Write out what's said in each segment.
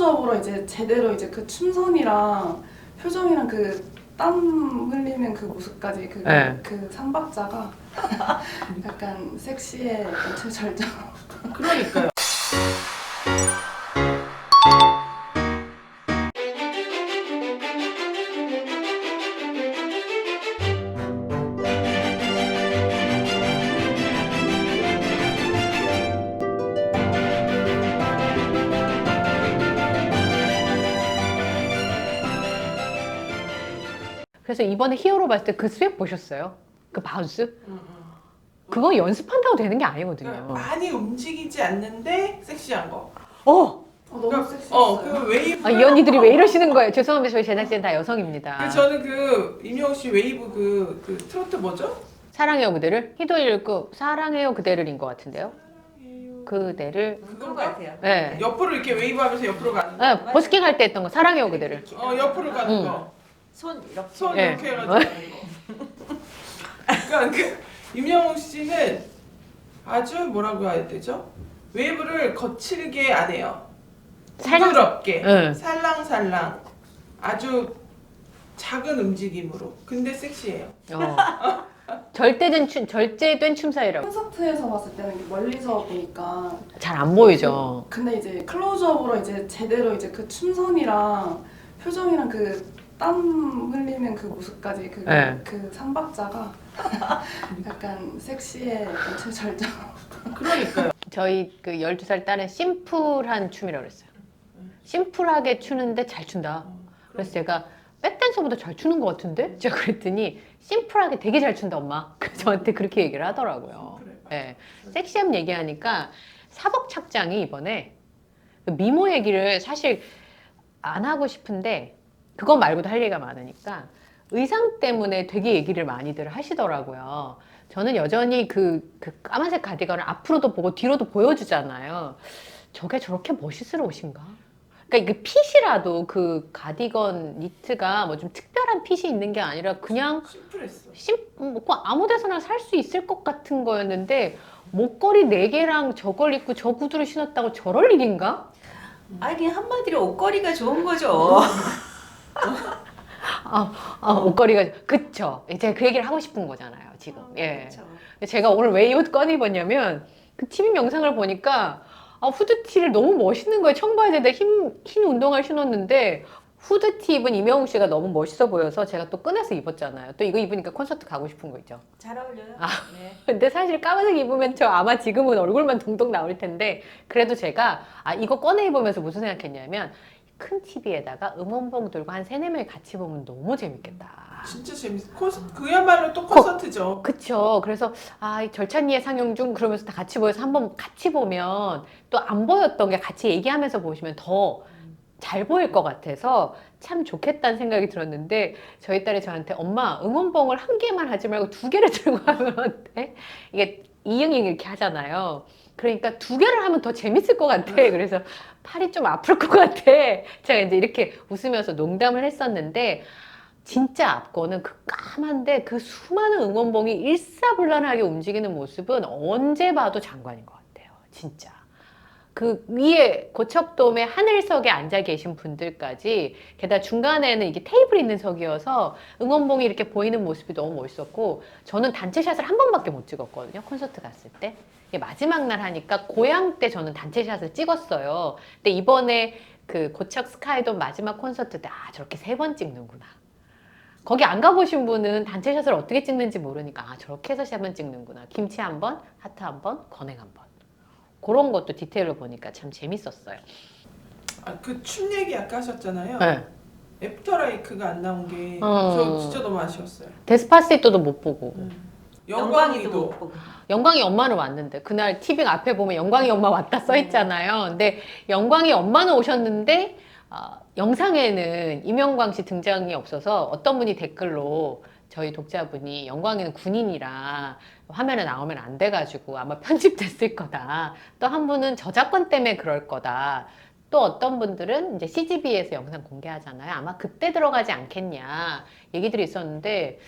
클로즈업으로 이제 제대로 이제 그 춤선이랑 표정이랑 그 땀 흘리는 그 모습까지 그, 네. 그 삼박자가 약간 섹시의 최절정. 그러니까요. 그래서 이번에 히어로 봤을 때 그 스웩 보셨어요? 그 바운스? 그거 연습한다고 되는 게 아니거든요. 그러니까 많이 움직이지 않는데 섹시한 거. 어! 어, 너무 그러니까, 섹시했어요. 어, 그 웨이브. 아, 이 언니들이 왜 이러시는 거예요? 죄송합니다. 저희 제작진 다 여성입니다. 그 저는 그 임영웅 씨 웨이브 그, 그 트로트 뭐죠? 사랑해요 그대를? 희도일급 사랑해요 그대를인 것 같은데요. 그대를 그건 것 같아요. 네. 옆으로 이렇게 웨이브 하면서 옆으로 가는 거. 네, 버스킹 할 때 했던 거 사랑해요 그대를. 어 옆으로 가는 응. 거. 손 이렇게. 손 네. 이렇게 해가지고 하는 거. 그러니까 그 임영웅 씨는 아주 뭐라고 해야 되죠? 웨이브를 거칠게 안 해요. 살짝- 부드럽게, 응. 살랑살랑, 아주 작은 움직임으로. 근데 섹시해요. 어. 절대된 춤 절제된 춤사위라고 콘서트에서 봤을 때는 이게 멀리서 보니까 잘 안 보이죠. 근데 이제 클로즈업으로 이제 제대로 이제 그 춤선이랑 표정이랑 그 땀 흘리는 그 모습까지 그, 네. 그 삼박자가 약간 섹시의 최절정. 그러니까요. 저희 그 12살 딸은 심플한 춤이라고 그랬어요. 심플하게 추는데 잘 춘다. 그래서 제가 백댄서보다 잘 추는 것 같은데? 제가 그랬더니 심플하게 되게 잘 춘다 엄마. 그래서 저한테 그렇게 얘기를 하더라고요. 네. 섹시함 얘기하니까 사복 착장이 이번에 그 미모 얘기를 사실 안 하고 싶은데 그거 말고도 할 얘기가 많으니까 의상 때문에 되게 얘기를 많이들 하시더라고요. 저는 여전히 그, 그 까만색 가디건을 앞으로도 보고 뒤로도 보여주잖아요. 저게 저렇게 멋있을 옷인가? 그러니까 이게 핏이라도 그 가디건 니트가 뭐 좀 특별한 핏이 있는 게 아니라 그냥 심플했어. 심, 뭐 아무 데서나 살 수 있을 것 같은 거였는데 목걸이 4개랑 저걸 입고 저 구두를 신었다고 저럴 일인가? 아 이게 한마디로 옷걸이가 좋은 거죠. 아, 아 옷걸이가 그쵸 제가 그 얘기를 하고 싶은 거잖아요 지금 예 그렇죠. 제가 오늘 왜 이 옷 꺼내 입었냐면 그 TV 영상을 보니까 아, 후드티를 너무 멋있는 거예요 청바지에다 흰, 흰 운동화를 신었는데 후드티 입은 이명웅 씨가 너무 멋있어 보여서 제가 또 꺼내서 입었잖아요 또 이거 입으니까 콘서트 가고 싶은 거 있죠 잘 어울려요. 아. 네. 근데 사실 까만색 입으면 저 아마 지금은 얼굴만 동동 나올 텐데 그래도 제가 아 이거 꺼내 입으면서 무슨 생각했냐면 큰 TV에다가 음원봉 들고 한 세네 명이 같이 보면 너무 재밌겠다. 진짜 재밌어. 콘서트, 그야말로 또 콘서트죠. 그쵸. 그래서 아, 이 절찬리의 상영 중 그러면서 다 같이 모여서 한번 같이 보면 또 안 보였던 게 같이 얘기하면서 보시면 더 잘 보일 것 같아서 참 좋겠다는 생각이 들었는데 저희 딸이 저한테 엄마 응원봉을 한 개만 하지 말고 두 개를 들고 하면 어때? 이게 이응이 이렇게 하잖아요. 그러니까 두 개를 하면 더 재밌을 것 같아. 그래서 팔이 좀 아플 것 같아. 제가 이제 이렇게 웃으면서 농담을 했었는데 진짜 앞거는 그 까만데 그 수많은 응원봉이 일사불란하게 움직이는 모습은 언제 봐도 장관인 것 같아요. 진짜. 그 위에 고척돔의 하늘석에 앉아 계신 분들까지 게다가 중간에는 이게 테이블 있는 석이어서 응원봉이 이렇게 보이는 모습이 너무 멋있었고 저는 단체샷을 한 번밖에 못 찍었거든요 콘서트 갔을 때. 마지막 날 하니까 고향 때 저는 단체샷을 찍었어요. 근데 이번에 그 고척 스카이돔 마지막 콘서트 때 아 저렇게 세 번 찍는구나. 거기 안 가보신 분은 단체샷을 어떻게 찍는지 모르니까 아 저렇게 해서 세 번 찍는구나. 김치 한 번, 하트 한 번, 건행 한번 그런 것도 디테일로 보니까 참 재밌었어요 아, 그 춤 얘기 아까 하셨잖아요. 네. 애프터라이크가 안 나온 게 저 어. 진짜 너무 아쉬웠어요. 데스파시토도 못 보고 영광이도 영광이도 못 보고. 영광이 엄마는 왔는데 그날 TV 앞에 보면 영광이 엄마 왔다 써 있잖아요. 근데 영광이 엄마는 오셨는데 어, 영상에는 이명광 씨 등장이 없어서 어떤 분이 댓글로 저희 독자분이 영광이는 군인이라 화면에 나오면 안 돼가지고 아마 편집됐을 거다. 또 한 분은 저작권 때문에 그럴 거다. 또 어떤 분들은 이제 CGV에서 영상 공개하잖아요. 아마 그때 들어가지 않겠냐 얘기들이 있었는데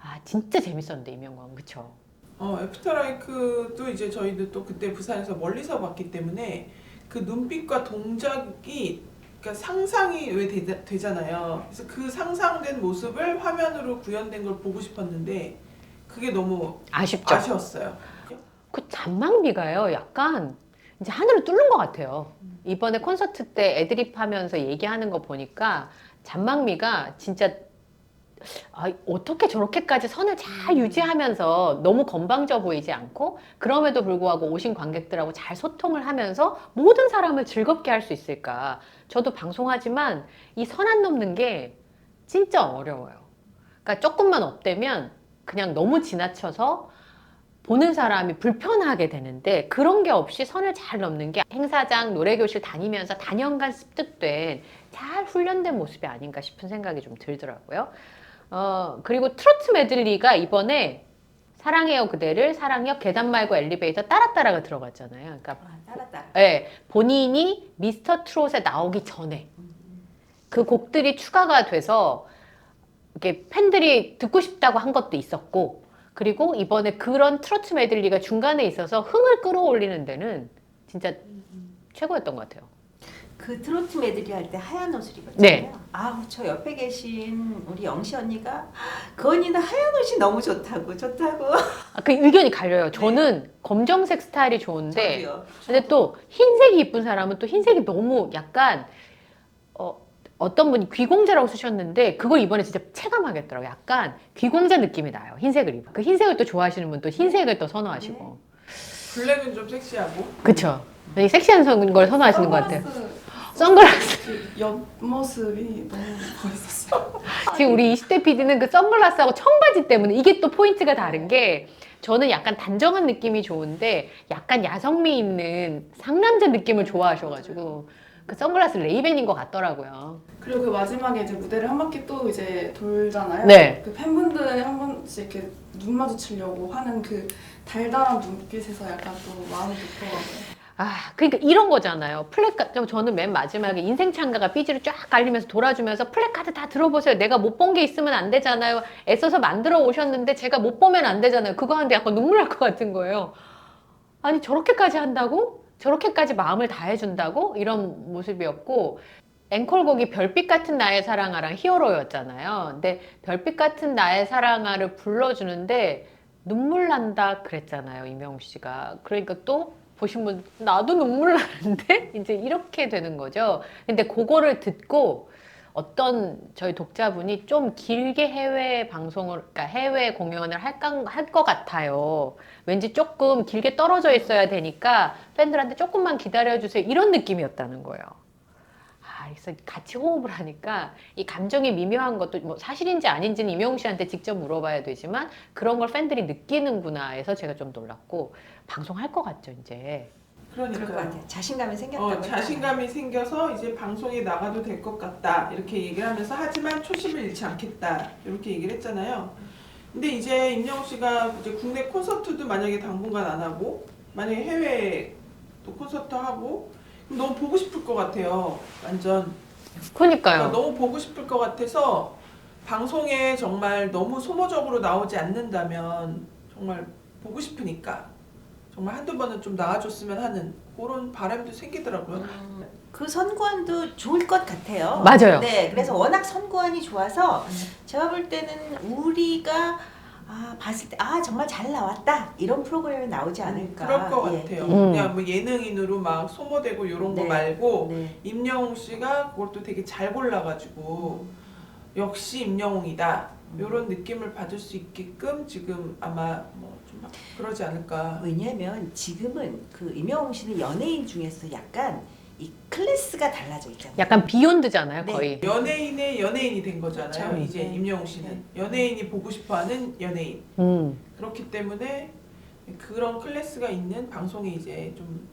아 진짜 재밌었는데 이명광 그쵸? 어, 애프터라이크도 이제 저희도 또 그때 부산에서 멀리서 봤기 때문에 그 눈빛과 동작이 그러니까 상상이 왜 되, 잖아요 그래서 그 상상된 모습을 화면으로 구현된 걸 보고 싶었는데 그게 너무 아쉽죠. 아쉬웠어요. 그 잔망비가요, 약간 이제 하늘을 뚫는 것 같아요. 이번에 콘서트 때 애드립 하면서 얘기하는 거 보니까 잔망미가 진짜 아, 어떻게 저렇게까지 선을 잘 유지하면서 너무 건방져 보이지 않고 그럼에도 불구하고 오신 관객들하고 잘 소통을 하면서 모든 사람을 즐겁게 할 수 있을까? 저도 방송하지만 이 선 안 넘는 게 진짜 어려워요. 그러니까 조금만 업되면 그냥 너무 지나쳐서 보는 사람이 불편하게 되는데 그런 게 없이 선을 잘 넘는 게 행사장, 노래교실 다니면서 단연간 습득된 잘 훈련된 모습이 아닌가 싶은 생각이 좀 들더라고요. 어, 그리고 트로트 메들리가 이번에 사랑해요 그대를 사랑역 계단 말고 엘리베이터 따라 따라가 들어갔잖아요. 그러니까 아, 따라 따라. 예, 본인이 미스터 트롯에 나오기 전에 그 곡들이 추가가 돼서 이렇게 팬들이 듣고 싶다고 한 것도 있었고 그리고 이번에 그런 트로트 메들리가 중간에 있어서 흥을 끌어올리는 데는 진짜 최고였던 것 같아요. 그 트로트 메들리 할 때 하얀 옷을 입었잖아요. 네. 아, 저 옆에 계신 우리 영시 언니가 그 언니는 하얀 옷이 너무 좋다고 좋다고. 아, 그 의견이 갈려요. 저는 검정색 스타일이 좋은데 저도요. 근데 또 흰색이 이쁜 사람은 또 흰색이 너무 약간 어, 어떤 분이 귀공자라고 쓰셨는데 그걸 이번에 진짜 체감하겠더라고요. 약간 귀공자 느낌이 나요. 흰색을 입어. 그 흰색을 또 좋아하시는 분 또 흰색을 또 선호하시고. 블랙은 좀 섹시하고 그쵸. 이 섹시한 선- 걸 선호하시는 것 같아요. 선글라스. 그 옆모습이 너무 멋있었어요. 지금 우리 20대 PD는 그 선글라스하고 청바지 때문에 이게 또 포인트가 다른 게 저는 약간 단정한 느낌이 좋은데 약간 야성미 있는 상남자 느낌을 좋아하셔가지고 그 선글라스 레이벤인 것 같더라고요. 그리고 그 마지막에 이제 무대를 한 바퀴 또 이제 돌잖아요. 네. 그 팬분들이 한 번씩 이렇게 눈 마주치려고 하는 그 달달한 눈빛에서 약간 또 마음이 좋더라고요. 아, 그러니까 이런 거잖아요. 플래카드, 저는 맨 마지막에 인생 창가가 삐지로 쫙 깔리면서 돌아주면서 플래카드 다 들어보세요. 내가 못 본 게 있으면 안 되잖아요. 애써서 만들어 오셨는데 제가 못 보면 안 되잖아요. 그거 하는데 약간 눈물 날 것 같은 거예요. 아니, 저렇게까지 한다고? 저렇게까지 마음을 다해준다고? 이런 모습이었고, 앵콜곡이 별빛 같은 나의 사랑아랑 히어로였잖아요. 근데 별빛 같은 나의 사랑아를 불러주는데 눈물 난다 그랬잖아요. 이명웅 씨가. 그러니까 또 보신 분 나도 눈물 나는데 이제 이렇게 되는 거죠. 근데 그거를 듣고 어떤 저희 독자분이 좀 길게 해외 방송을 그러니까 해외 공연을 할까 할 것 같아요. 왠지 조금 길게 떨어져 있어야 되니까 팬들한테 조금만 기다려 주세요. 이런 느낌이었다는 거예요. 아, 그래서 같이 호흡을 하니까 이 감정이 미묘한 것도 뭐 사실인지 아닌지는 이명웅 씨한테 직접 물어봐야 되지만 그런 걸 팬들이 느끼는구나 해서 제가 좀 놀랐고 방송할 것 같죠 이제. 그럴 것 그러니까 같아요. 자신감이 생겼다고. 어. 자신감이 생겨서 이제 방송에 나가도 될 것 같다 이렇게 얘기를 하면서 하지만 초심을 잃지 않겠다 이렇게 얘기를 했잖아요. 근데 이제 임영웅 씨가 이제 국내 콘서트도 만약에 당분간 안 하고 만약에 해외 또 콘서트 하고 너무 보고 싶을 것 같아요. 완전 그러니까요. 그러니까 너무 보고 싶을 것 같아서 방송에 정말 너무 소모적으로 나오지 않는다면 정말 보고 싶으니까 정말 한두 번은 좀 나와줬으면 하는 그런 바람도 생기더라고요. 음, 그 선구안도 좋을 것 같아요. 맞아요. 네, 그래서 워낙 선구안이 좋아서 음. 제가 볼 때는 우리가 아, 봤을 때 아 정말 잘 나왔다 이런 프로그램이 나오지 않을까. 그럴 것 예, 같아요. 예. 음. 그냥 뭐 예능인으로 막 소모되고 이런 거 네. 말고 네. 임영웅 씨가 그걸 또 되게 잘 골라가지고 역시 임영웅이다 이런 느낌을 받을 수 있게끔 지금 아마 뭐좀 그러지 않을까. 왜냐하면 지금은 그 임영웅 씨는 연예인 중에서 약간 이 클래스가 달라져 있잖아요. 약간 비욘드잖아요 네. 거의. 연예인의 연예인이 된 거잖아요. 그렇죠. 이제 네. 임영웅 씨는 연예인이 보고 싶어하는 연예인. 음. 그렇기 때문에 그런 클래스가 있는 방송에 이제 좀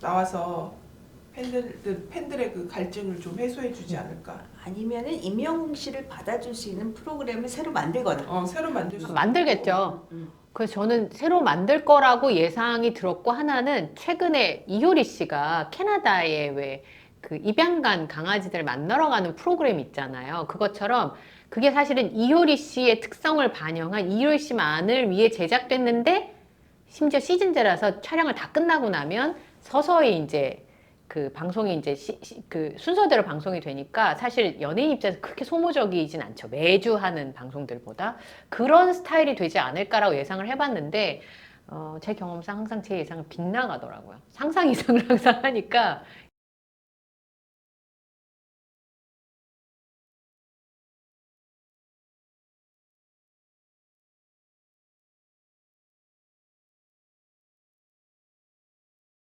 나와서 팬들 팬들의 그 갈증을 좀 해소해주지 않을까. 아니면은 임영웅 씨를 받아줄 수 있는 프로그램을 새로 만들거나. 어 새로 만들 수 만들겠죠. 음. 그래서 저는 새로 만들 거라고 예상이 들었고 하나는 최근에 이효리 씨가 캐나다에 왜 그 입양간 강아지들 만나러 가는 프로그램 있잖아요. 그것처럼 그게 사실은 이효리 씨의 특성을 반영한 이효리 씨만을 위해 제작됐는데 심지어 시즌제라서 촬영을 다 끝나고 나면 서서히 이제 그 방송이 이제 시- 시- 그 순서대로 방송이 되니까 사실 연예인 입장에서 그렇게 소모적이진 않죠. 매주 하는 방송들보다 그런 스타일이 되지 않을까라고 예상을 해봤는데 어, 제 경험상 항상 제 예상은 빗나가더라고요. 상상 이상을 항상 하니까